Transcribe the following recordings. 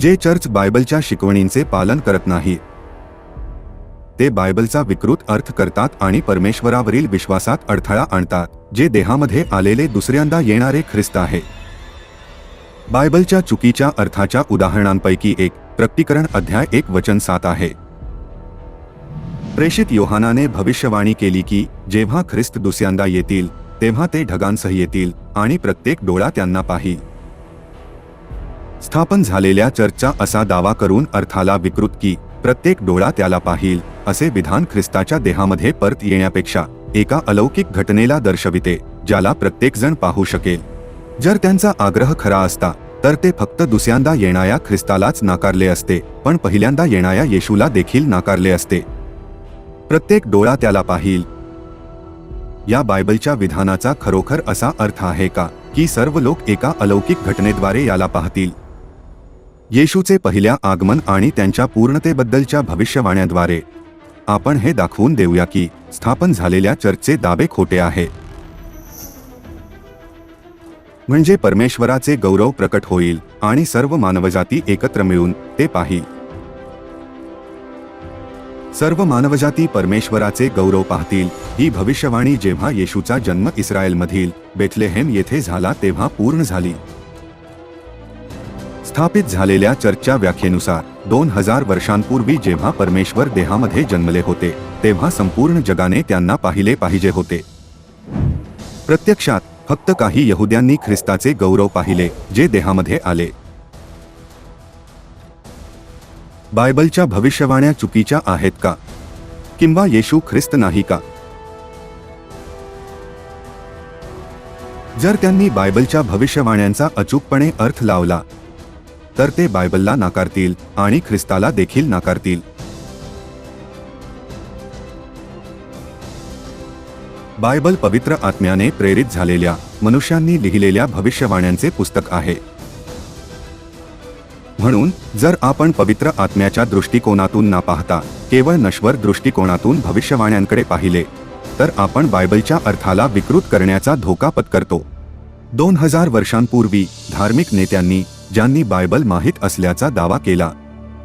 जे चर्च बायबलच्या शिकवणींचे पालन करत नाही. ते बायबलचा विकृत अर्थ करतात आणि परमेश्वरावरील विश्वासात अडथळा आणतात जे देहामध्ये आलेले दुसऱ्यांदा येणारे ख्रिस्त आहे. बायबलच्या चुकीच्या अर्थाच्या उदाहरणांपैकी एक प्रकटीकरण अध्याय एक वचन सात आहे. प्रेषित योहानाने भविष्यवाणी केली की जेव्हा ख्रिस्त दुसऱ्यांदा येतील तेव्हा ते ढगांसह येतील आणि प्रत्येक डोळा त्यांना पाहिल. स्थापन झालेल्या चर्चचा असा दावा करून अर्थाला विकृत की प्रत्येक डोळा त्याला पाहिल असे विधान ख्रिस्ताच्या देहामध्ये परत येण्यापेक्षा एका अलौकिक घटनेला दर्शविते ज्याला प्रत्येकजण पाहू शकेल. जर त्यांचा आग्रह खरा असता तर ते फक्त दुसऱ्यांदा येणाऱ्या ख्रिस्तालाच नाकारले असते पण पहिल्यांदा येणाऱ्या येशूला देखील नाकारले असते. प्रत्येक डोळा त्याला पाहिल. या बायबलच्या विधानाचा खरोखर असा अर्थ आहे का की सर्व लोक एका अलौकिक घटनेद्वारे याला पाहतील? येशूचे पहिल्या आगमन आणि त्यांच्या पूर्णतेबद्दलच्या भविष्यवाण्याद्वारे. आपण हे दाखवून देऊया की स्थापन झालेल्या चर्चचे दाबे खोटे आहे. म्हणजे परमेश्वराचे गौरव प्रकट होईल आणि सर्व मानवजाती एकत्र मिळून ते पाहिल सर्व मानवजाती परमेश्वराचे गौरव पाहतील ही भविष्यवाणी जेव्हा येशूचा जन्म इस्रायलमधील बेथलेहेम येथे झाला तेव्हा पूर्ण झाली. स्थापित झालेल्या चर्चच्या व्याख्येनुसार दोन हजार वर्षांपूर्वी जेव्हा परमेश्वर देहामध्ये जन्मले होते तेव्हा संपूर्ण जगाने त्यांना पाहिले पाहिजे होते. प्रत्यक्षात फक्त काही यहुद्यांनी ख्रिस्ताचे गौरव पाहिले जे देहामध्ये आले. बायबलच्या भविष्यवाण्या चुकीच्या आहेत का? किंवा येशू ख्रिस्त नाही का? जर त्यांनी बायबलच्या भविष्यवाण्यांचा अचूकपणे अर्थ लावला तर ते बायबलला नाकारतील आणि ख्रिस्ताला देखील नाकारतील. बायबल पवित्र आत्म्याने प्रेरित झालेल्या मनुष्यांनी लिहिलेल्या भविष्यवाण्यांचे पुस्तक आहे. म्हणून जर आपण पवित्र आत्म्याच्या दृष्टिकोनातून ना पाहता केवळ नश्वर दृष्टिकोनातून भविष्यवाण्यांकडे पाहिले तर आपण बायबलच्या अर्थाला विकृत करण्याचा धोका पत्करतो. दोन हजार वर्षांपूर्वी धार्मिक नेत्यांनी ज्यांनी बायबल माहीत असल्याचा दावा केला.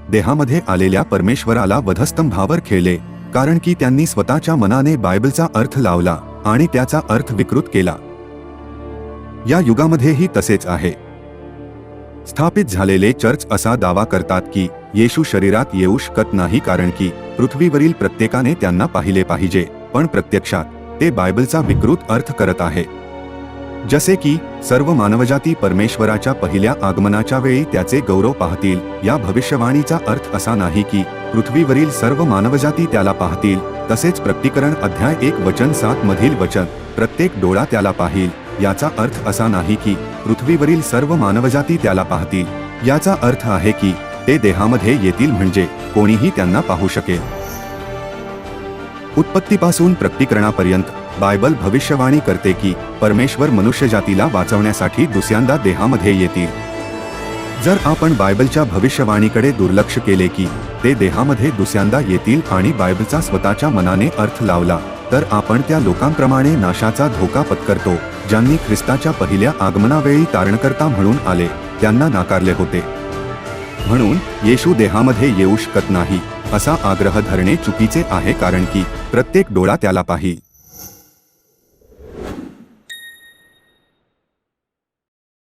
देहामध्ये आलेल्या परमेश्वराला वधस्तंभावर खेळले कारण की त्यांनी स्वतःच्या मनाने बायबलचा अर्थ लावला आणि त्याचा अर्थ विकृत केला. या युगामध्येही तसेच आहे. स्थापित झालेले चर्च असा दावा करतात की येशू शरीरात येऊ शकत नाही कारण की पृथ्वीवरील प्रत्येकाने त्यांना पाहिले पाहिजे पण प्रत्यक्षात ते बायबलचा विकृत अर्थ करत आहे. जसे की सर्व मानवजाती परमेश्वराच्या पहिल्या आगमनाच्या वेळी त्याचे गौरव पाहतील या भविष्यवाणीचा अर्थ असा नाही की पृथ्वीवरील सर्व मानवजाती त्याला पाहतील तसेच प्रकटीकरण अध्याय एक वचन सात मधील वचन प्रत्येक डोळा त्याला पाहिल याचा अर्थ असा नाही की पृथ्वीवरील सर्व मानवजाती त्याला पाहतील. याचा अर्थ आहे की ते देहामध्ये येतील म्हणजे कोणीही त्यांना पाहू शकेल. उत्पत्तीपासून प्रकटीकरणापर्यंत बायबल भविष्यवाणी करते की परमेश्वर मनुष्यजातीला वाचवण्यासाठी दुसऱ्यांदा देहामध्ये येतील. जर आपण बायबलच्या भविष्यवाणीकडे दुर्लक्ष केले की ते देहामध्ये दुसऱ्यांदा येतील आणि बायबलचा स्वतःच्या मनाने अर्थ लावला तर आपण त्या लोकांप्रमाणे नाशाचा धोका पत्करतो ज्यांनी ख्रिस्ताच्या पहिल्या आगमनावेळी तारणकर्ता म्हणून आले त्यांना नाकारले होते. म्हणून येशू देहामध्ये येऊ शकत नाही असा आग्रह धरणे चुकीचे आहे कारण की प्रत्येक डोळा त्याला पाही.